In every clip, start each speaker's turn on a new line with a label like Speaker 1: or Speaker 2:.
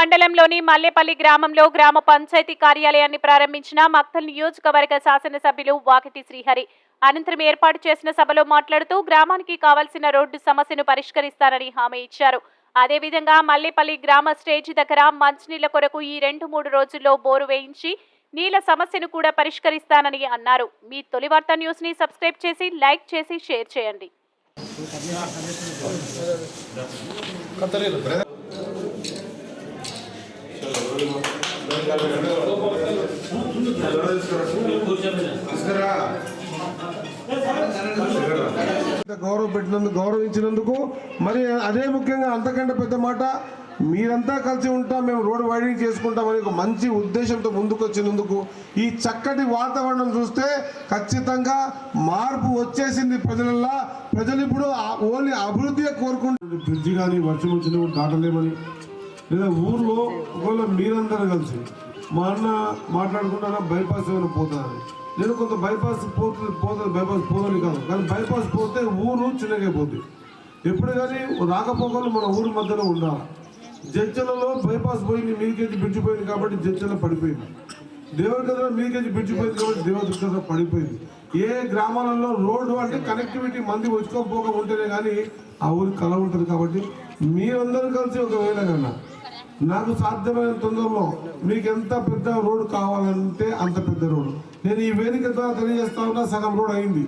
Speaker 1: మండలంలోని మల్లెపల్లి గ్రామంలో గ్రామ పంచాయతీ కార్యాలయాన్ని ప్రారంభించిన మక్తల్ నియోజకవర్గ శాసనసభ్యులు వాకిటి శ్రీహరి. అనంతరం ఏర్పాటు చేసిన సభలో మాట్లాడుతూ గ్రామానికి కావాల్సిన రోడ్డు సమస్యను పరిష్కరిస్తానని హామీ ఇచ్చారు. అదేవిధంగా మల్లెపల్లి గ్రామ స్టేజ్ దగ్గర మంచినీళ్ళ కొరకు ఈ రెండు మూడు రోజుల్లో బోరు వేయించి నీళ్ళ సమస్యను కూడా పరిష్కరిస్తానని అన్నారు. మీ తొలి వార్తా న్యూస్ని సబ్స్క్రైబ్ చేసి లైక్ చేసి షేర్ చేయండి.
Speaker 2: గౌరవ పెట్టినందుకు గౌరవించినందుకు మరి అదే ముఖ్యంగా అంతకంటే పెద్ద మాట మీరంతా కలిసి ఉంటాం మేము రోడ్డు వైడింగ్ చేసుకుంటామని ఒక మంచి ఉద్దేశంతో ముందుకు వచ్చినందుకు ఈ చక్కటి వాతావరణం చూస్తే ఖచ్చితంగా మార్పు వచ్చేసింది ప్రజలల్లా. ప్రజలు ఇప్పుడు ఓన్లీ అభివృద్ధి కోరుకుంటారు బ్రిడ్జి కానీ వర్షం వచ్చినప్పుడు దాటలేమని లేదా ఊర్లో ఒకవేళ మీరందరూ కలిసి మా అన్న మాట్లాడుకుంటారా బైపాస్ ఏమైనా పోతారని నేను కొంత బైపాస్ పోతుంది పోతుంది బైపాస్ పోదని కాదు. కానీ బైపాస్ పోతే ఊరు చిన్నగైపోతుంది ఎప్పుడు కానీ రాకపోకలు మన ఊరి మధ్యలో ఉండాలి. జడ్చలలో బైపాస్ పోయింది మీకేది బ్రిడ్జి పోయింది కాబట్టి జడ్చల పడిపోయింది. దేవరకథ మీకేజీ బ్రిడ్జి కాబట్టి దేవదుర్గ పడిపోయింది. ఏ గ్రామాలలో రోడ్డు అంటే కనెక్టివిటీ మంది వచ్చుకోకపోక ఉంటేనే కానీ ఆ ఊరికి కళ ఉంటుంది కాబట్టి మీరందరూ కలిసి ఒకవేళ కన్నా నాకు సాధ్యమైన తొందరలో మీకు ఎంత పెద్ద రోడ్డు కావాలంటే అంత పెద్ద రోడ్డు. నేను ఈ వేదిక ద్వారా తెలియజేస్తా ఉన్నా సగం రోడ్ అయింది.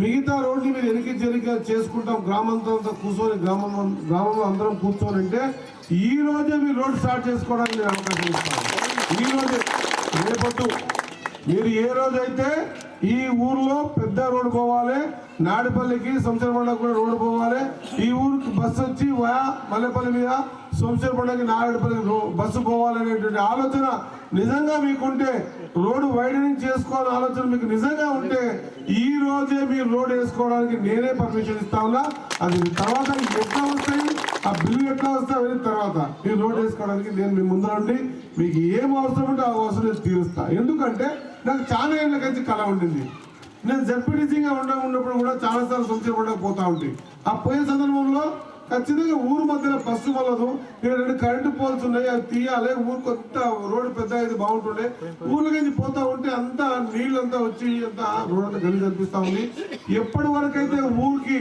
Speaker 2: మిగతా రోడ్ని మీరు ఎనికి జరిగి చేసుకుంటాం. గ్రామంతో అంతా కూర్చొని గ్రామం గ్రామంలో అందరం కూర్చొని అంటే ఈ రోజే మీరు రోడ్ స్టార్ట్ చేసుకోవడానికి నేను అవకాశం ఇస్తాను. ఈ రోజే రేపొద్దు మీరు ఏ రోజైతే ఈ ఊర్లో పెద్ద రోడ్డు పోవాలి నాడిపల్లికి సంవత్సరపండకు కూడా రోడ్డు పోవాలి ఈ ఊరికి బస్సు వచ్చి వయా మల్లెపల్లి మీద సంవత్సరపండకి నాడిపల్లి బస్సు పోవాలనేటువంటి ఆలోచన నిజంగా మీకుంటే రోడ్డు వైడనింగ్ చేసుకోవాలని ఆలోచన మీకు నిజంగా ఉంటే ఈ రోజే మీరు రోడ్ వేసుకోవడానికి నేనే పర్మిషన్ ఇస్తా ఉన్నా. అది తర్వాత ఎట్లా వస్తాయి ఆ బిల్లు ఎట్లా వస్తాయి వెళ్ళిన తర్వాత. మీరు రోడ్ వేసుకోవడానికి నేను మీ ముందు మీకు ఏం అవసరం ఉంటే ఆ అవసరం తీరుస్తా. ఎందుకంటే నాకు చాలా ఏళ్ళ కలిసి కళ ఉండింది. నేను జడ్పీటీసీగా ఉండ ఉన్నప్పుడు కూడా చాలా సార్లు సంవత్సరం పోతా ఉంటాయి ఆ పోయే సందర్భంలో ఖచ్చితంగా ఊరు మధ్యలో బస్సు వల్లదు ఇక్కడ రెండు కరెంటు పోల్స్ ఉన్నాయి అవి తీయాలి ఊరు కొత్త రోడ్డు పెద్ద అయితే బాగుంటుండే. ఊర్లోకి పోతా ఉంటే అంతా నీళ్ళంతా వచ్చి అంతా రోడ్ అంతా గలీజ్ ఉంది. ఎప్పటి వరకు అయితే ఊరికి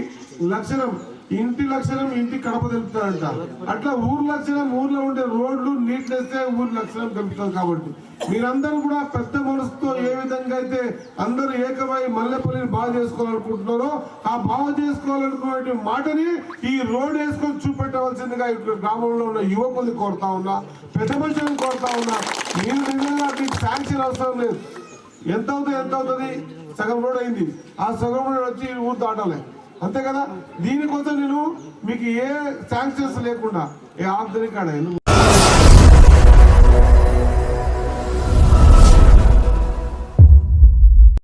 Speaker 2: లక్షణం ఇంటి లక్షణం ఇంటి కడప తెలుపుతాడంట. అట్లా ఊరు లక్షణం ఊర్లో ఉండే రోడ్లు నీట్నెస్ ఊరి లక్షణం తెలుపుతారు కాబట్టి. మీరందరూ కూడా పెద్ద మనసుతో ఏ విధంగా అయితే అందరూ ఏకమై మల్లెపల్లిని బాగా చేసుకోవాలనుకుంటున్నారో ఆ బాగా చేసుకోవాలనుకునే మాటని ఈ రోడ్ వేసుకొని చూపెట్టవలసిందిగా ఇప్పుడు గ్రామంలో ఉన్న యువకుల్ని కోరుతా ఉన్నా పెద్ద మనుషులను కోరుతా ఉన్నా మీరు నిజంగా మీకు శాంక్షన్ అవసరం లేదు. ఎంత అవుతుంది ఎంత అవుతుంది? సగం రోడ్ అయింది. ఆ సగం రోడ్ వచ్చి ఊరు దాటాలి. అంతే కదా? దీనికోసం నేను మీకు ఏ శాంక్షన్స్ లేకుండా ఏ ఆఫ్ కాడ